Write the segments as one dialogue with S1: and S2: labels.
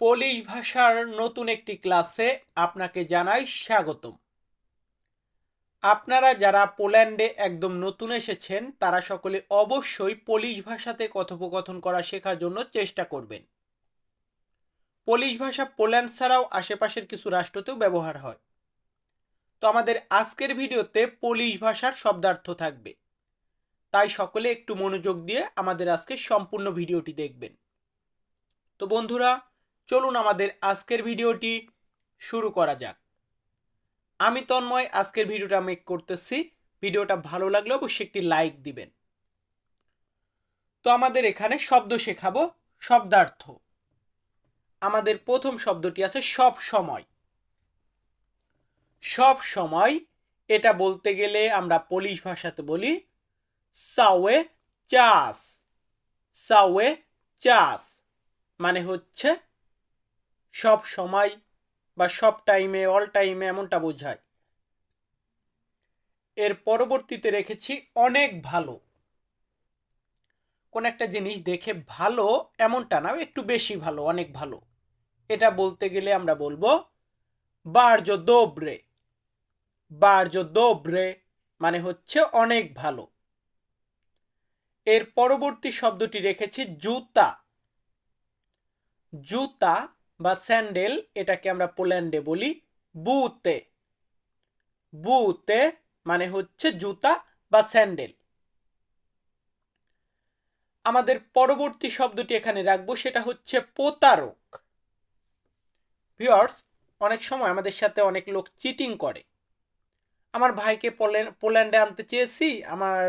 S1: Polish ভাষার নতুন একটি ক্লাসে আপনাকে জানাই স্বাগতম। আপনারা যারা পোল্যান্ডে একদম নতুন এসেছেন, তারা সকলে অবশ্যই পোলিশ ভাষাতে কথোপকথন করা শেখার জন্য চেষ্টা করবেন। পোলিশ ভাষা পোল্যান্ড ছাড়াও আশেপাশের কিছু রাষ্ট্রতেও ব্যবহার হয়। তো আমাদের আজকের ভিডিওতে পোলিশ ভাষার শব্দার্থ থাকবে। তাই সকলে একটু মনোযোগ দিয়ে আমাদের আজকে সম্পূর্ণ ভিডিওটি দেখবেন। তো বন্ধুরা চলুন আমাদের আজকের ভিডিওটি শুরু করা যাক। আমি তন্ময়, আজকের ভিডিওটা মেক করতেছি। ভিডিওটা ভালো লাগলে অবশ্যই একটি লাইক দিবেন। তো আমাদের এখানে শব্দ শেখাবো, শব্দার্থ। আমাদের প্রথম শব্দটি আছে সব সময়। সব সময়, এটা বলতে গেলে আমরা পোলিশ ভাষাতে বলি, সাওয়ে চাস সাওয়ে চাস মানে হচ্ছে সব সময় বা সব টাইমে অল টাইমে এমনটা বোঝায়। এর পরবর্তীতে রেখেছি অনেক ভালো। কোন একটা জিনিস দেখে ভালো এমনটা না, একটু বেশি ভালো, অনেক ভালো। এটা বলতে গেলে আমরা বলব বার্জ দোবরে বার্জ দোবরে মানে হচ্ছে অনেক ভালো। এর পরবর্তী শব্দটি রেখেছি জুতা। জুতা বা স্যান্ডেল, এটাকে আমরা পোল্যান্ডে বলি বুতে। বুতে মানে হচ্ছে জুতা বা স্যান্ডেল। আমাদের পরবর্তী শব্দটি এখানে রাখব, সেটা হচ্ছে প্রতারক। ভিওর্স অনেক সময় আমাদের সাথে অনেক লোক চিটিং করে। আমার ভাইকে পোল্যান্ডে আনতে চেয়েছি, আমার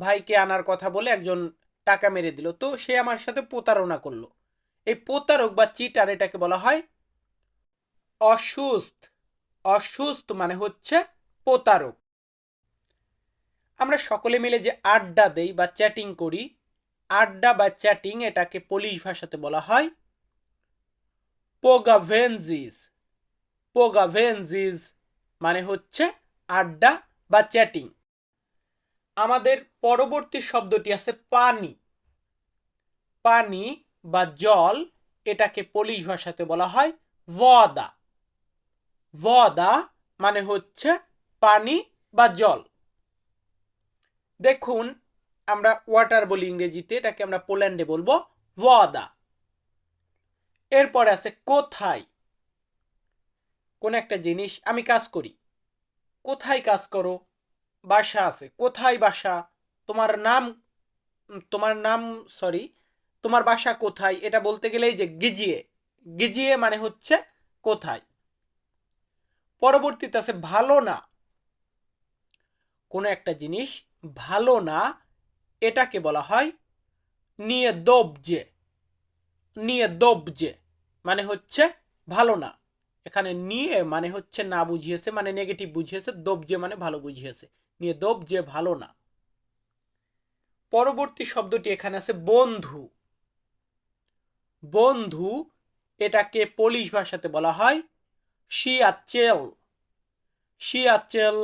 S1: ভাইকে আনার কথা বলে একজন টাকা মেরে দিল, তো সে আমার সাথে প্রতারণা করল। এই প্রতারক বা চিটার এটাকে বলা হয় অসুস্থ। অসুস্থ মানে হচ্ছে প্রতারক। আমরা সকলে মিলে যে আড্ডা দেই বা চ্যাটিং করি, আড্ডা বা চ্যাটিং এটাকে পোলিশ ভাষাতে বলা হয় পোগাভেনজিস। পোগাভেনজিস মানে হচ্ছে আড্ডা বা চ্যাটিং আমাদের পরবর্তী শব্দটি আছে পানি। পানি বা জল, এটাকে পোলিশ ভাষাতে বলা হয় ভদা ভদা মানে হচ্ছে পানি বা জল। দেখুন, আমরা ওয়াটার বলি ইংরেজিতে, এটাকে আমরা পোল্যান্ডে বলব ভদা এরপরে আছে কোথায়? কোন একটা জিনিস, আমি কাজ করি। কোথায় কাজ করো? বাসা আছে। কোথায় বাসা? তোমার নাম তোমার নাম সরি তোমার বাসা কোথায়? এটা বলতে গেলেই যে গিজিয়ে। গিজিয়ে মানে হচ্ছে কোথায়? পরবর্তীতে আছে ভালো না। কোনো একটা জিনিস ভালো না, এটাকে বলা হয় নিয়ে দবজে নিয়ে দবজে মানে হচ্ছে ভালো না। এখানে নিয়ে মানে হচ্ছে না বুঝিয়েছে মানে নেগেটিভ বুঝিয়েছে, দবজে মানে ভালো বুঝিয়েছে। নিয়ে দবজে ভালো না। পরবর্তী শব্দটি এখানে আছে বন্ধু। বন্ধু, এটাকে পোলিশ ভাষাতে বলা হয় শিয়াচেল শিয়াচেল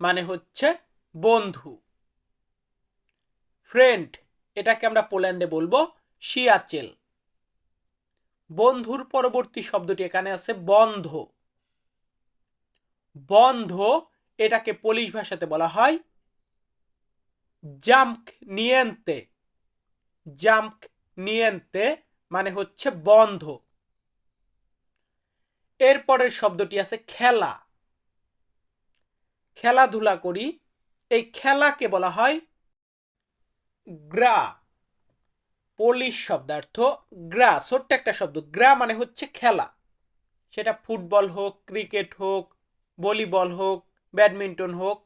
S1: মানে হচ্ছে বন্ধু। ফ্রেন্ড এটাকে আমরা পোল্যান্ডে বলব শিয়াচেল বন্ধুর পরবর্তী শব্দটি এখানে আছে বন্ধ। বন্ধ, এটাকে পোলিশ ভাষাতে বলা হয় জাম্প নিয়েন্তে। জাম্প নিয়েন্তে মানে হচ্ছে বন্ধ। এরপরের শব্দটি আছে খেলা। খেলাধুলা করি, এই খেলাকে বলা হয় গ্রা। পলিশ শব্দার্থ গ্রা। ছোট্ট একটা শব্দ। গ্রা মানে হচ্ছে খেলা। সেটা ফুটবল হোক, ক্রিকেট হোক, ভলিবল হোক, ব্যাডমিন্টন হোক,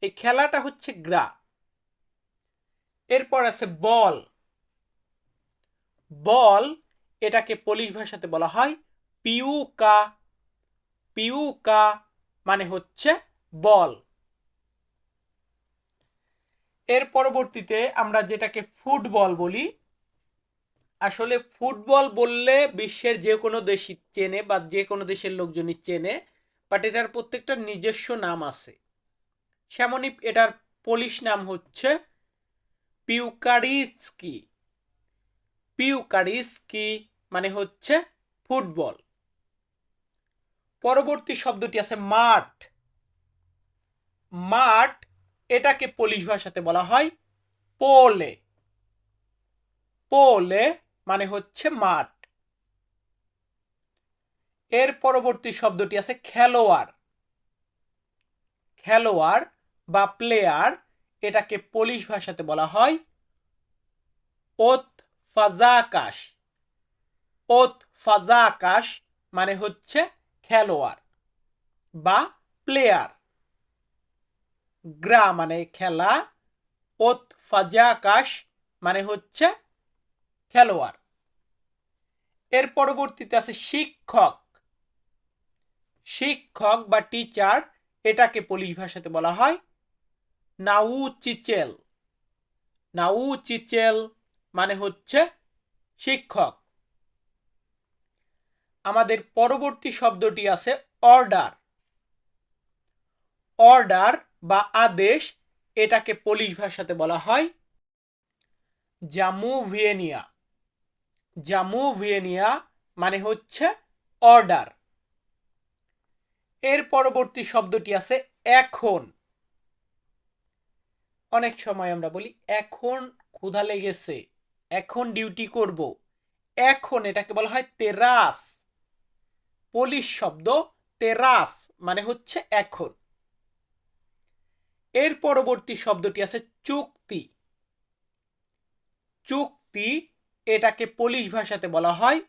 S1: এই খেলাটা হচ্ছে গ্রা। এরপর আছে বল। বল এটাকে পোলিশ ভাষাতে বলা হয় পিউকা। পিউকা মানে হচ্ছে বল। এর পরবর্তীতে আমরা যেটাকে ফুটবল বলি, আসলে ফুটবল বললে বিশ্বের যে কোনো দেশই চেনে বা যে কোনো দেশের লোকজনই চেনে বাট এটার প্রত্যেকটা নিজস্ব নাম আছে। সেমনই এটার পোলিশ নাম হচ্ছে পিউকারিস্কি। পিউকারিস্কি মানে হচ্ছে ফুটবল। পরবর্তী শব্দটি আছে মাঠ। মাঠ এটাকে পোলিশ ভাষাতে বলা হয় পোলে। পোলে মানে হচ্ছে মাঠ। এর পরবর্তী শব্দটি আছে খেলোয়াড়। খেলোয়াড় বা প্লেয়ার এটাকে পোলিশ ভাষাতে বলা হয় ফাজাকাশ। ওত ফাজাকাশ মানে হচ্ছে খেলোয়াড় বা প্লেয়ার গ্রা মানে খেলা, ওত ফাজাকাশ মানে হচ্ছে খেলোয়াড়। এর পরবর্তীতে আছে শিক্ষক। শিক্ষক বা টিচার এটাকে পোলিশ ভাষাতে বলা হয়। নাউ চিচেল নাউ চিচেল মানে হচ্ছে শিক্ষক। আমাদের পরবর্তী শব্দটি আছে অর্ডার অর্ডার বা আদেশ এটাকে পোলিশ ভাষাতে বলা হয় জামু ভিয়েনিয়া জামু ভিয়েনিয়া মানে হচ্ছে অর্ডার এর পরবর্তী শব্দটি আছে এখন। অনেক সময় আমরা বলি এখন ক্ষুধা লেগেছে। এখন ডিউটি করব। এখন এটাকে বলা হয় তেরাস। পুলিশ শব্দ তেরাস মানে হচ্ছে এখন। এর পরবর্তী শব্দটি আছে চুক্তি। চুক্তি এটাকে পুলিশ ভাষাতে বলা হয়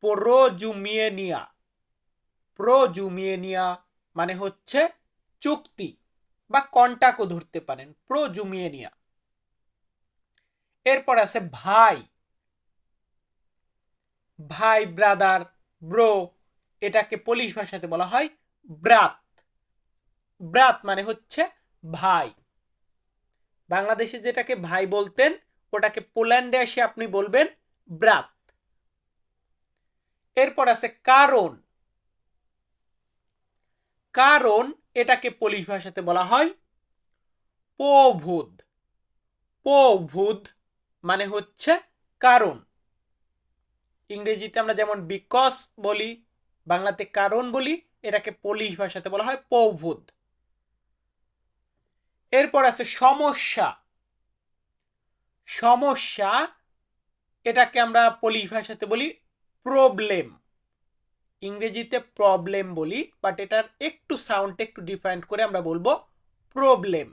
S1: প্রোজুমিয়েনিয়া। প্রোজুমিয়েনিয়া মানে হচ্ছে চুক্তি, বা কন্টাকও ধরতে পারেন, প্রোজুমিয়েনিয়া। এরপর আছে ভাই। ভাই, ব্রাদার, ব্রো, এটাকে পুলিশ ভাষাতে বলা হয় ব্রাত। ব্রাত মানে হচ্ছে ভাই। বাংলাদেশে যেটাকে ভাই বলতেন, ওটাকে পোল্যান্ডে এসে আপনি বলবেন ব্রাত। এরপর আছে কারণ। কারণ এটাকে পুলিশ ভাষাতে বলা হয় পোভুদ পোভুদ মানে হচ্ছে কারণ। ইংরেজিতে আমরা যেমন বিকজ বলি, বাংলাতে কারণ বলি, এটাকে পুলিশ ভাষাতে বলা হয় পৌভুদ এরপর আছে সমস্যা। সমস্যা, এটাকে আমরা পুলিশ ভাষাতে বলি প্রবলেম ইংরেজিতে প্রবলেম বলি বাট এটার একটু সাউন্ড একটু ডিফারেন্ট করে আমরা বলব প্রবলেম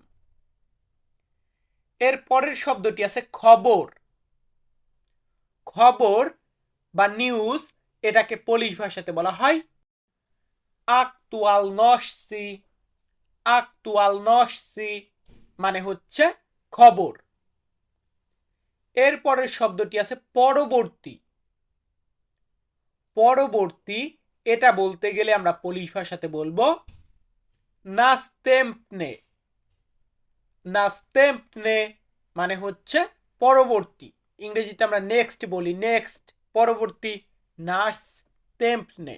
S1: এর পরের শব্দটি আছে খবর। খবর বা নিউজ এটাকে পুলিশ ভাষাতে বলা হয় আক্তুয়াল নসি আক্তুয়াল নসি মানে হচ্ছে খবর। এর পরের শব্দটি আছে পরবর্তী। পরবর্তী এটা বলতে গেলে আমরা পুলিশ ভাষাতে বলব নাস্তেম্পনে। নাস্তেম্পনে মানে হচ্ছে পরবর্তী। ইংরেজিতে আমরা নেক্সট বলি। নেক্সট পরবর্তী নাস তেম্পনে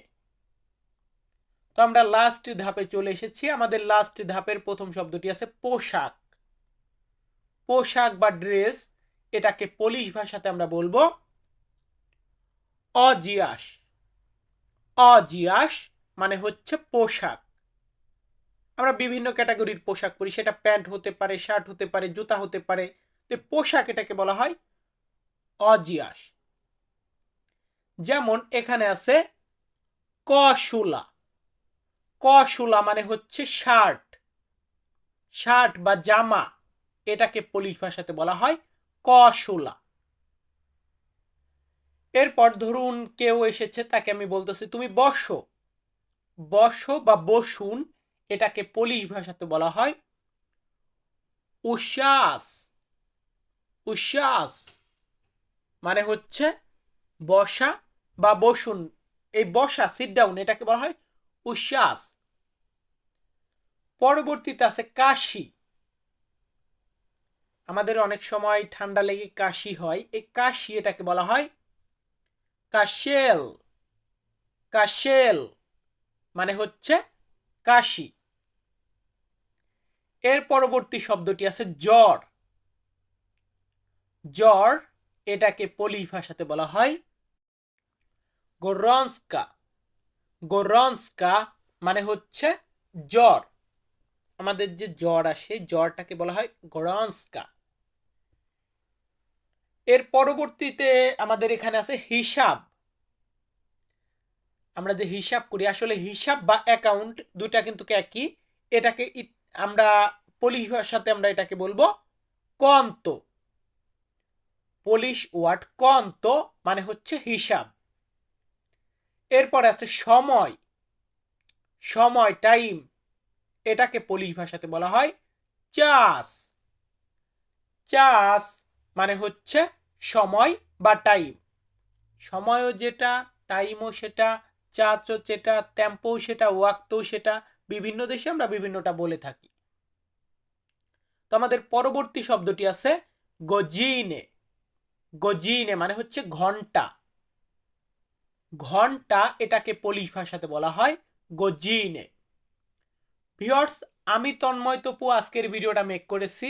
S1: তো আমরা লাস্ট ধাপে চলে এসেছি। আমাদের লাস্ট ধাপের প্রথম শব্দটি আছে পোশাক। পোশাক বা ড্রেস এটাকে পুলিশ ভাষাতে আমরা বলব অজিয়াস। অজিয়াস মানে হচ্ছে পোশাক। আমরা বিভিন্ন ক্যাটাগরির পোশাক পরি। সেটা প্যান্ট হতে পারে, শার্ট হতে পারে, জুতা হতে পারে। তো পোশাক এটাকে বলা হয় অজিয়াস। যেমন এখানে আছে কশুলা। কশুলা মানে হচ্ছে শার্ট। শার্ট বা জামা এটাকে পুলিশ ভাষাতে বলা হয় কশুলা। এরপর ধরুন কেউ এসেছে, তাকে আমি বলতেছি, তুমি বসো। বসো বা বসুন এটাকে পুলিশ ভাষাতে বলা হয় উশ্বাস উশ্বাস মানে হচ্ছে বসা বা বসুন। এই বসা সিট ডাউন এটাকে বলা হয় উশ্বাস পরবর্তীতে আছে কাশি। আমাদের অনেক সময় ঠান্ডা লেগে কাশি হয়। এই কাশি এটাকে বলা হয় কাশেল। কাশেল মানে হচ্ছে কাশি। এর পরবর্তী শব্দটি আছে জ্বর। জ্বর এটাকে পলিশ ভাষাতে বলা হয় গোরন্সকা। গোরন্সকা মানে হচ্ছে জ্বর। আমাদের যে জ্বর আসে, জ্বরটাকে বলা হয় গোরন্সকা। এর পরবর্তীতে আমাদের এখানে আছে হিসাব। আমরা যে হিসাব করি, আসলে হিসাব বা অ্যাকাউন্ট দুইটা কিন্তু একই। এটাকে আমরা পুলিশ ভাষাতে আমরা এটাকে বলব কন্ত। পুলিশ ওয়ার্ড কন্ত মানে হচ্ছে হিসাব। এরপর আছে সময়। সময় টাইম এটাকে পুলিশ ভাষাতে বলা হয় চাস চাস মানে হচ্ছে সময় বা টাইম সময়ও যেটা টাইমও সেটা চাচও সেটা টেম্পো সেটা ওয়াক্তও সেটা বিভিন্ন দেশে আমরা বিভিন্নটা বলে থাকি। তো আমাদের পরবর্তী শব্দটি আছে গজিনে। গজিনে মানে হচ্ছে ঘণ্টা। ঘণ্টা এটাকে পুলিশ ভাষাতে বলা হয় গজিনে। ভিওর্স আমি তন্ময় তপু, আজকের ভিডিওটা মেক করেছি।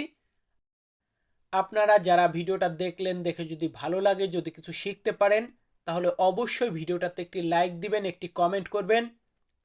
S1: আপনারা যারা ভিডিওটা দেখলেন, দেখে যদি ভালো লাগে, যদি কিছু শিখতে পারেন, তাহলে অবশ্যই ভিডিওটাতে একটি লাইক দিবেন, একটি কমেন্ট করবেন।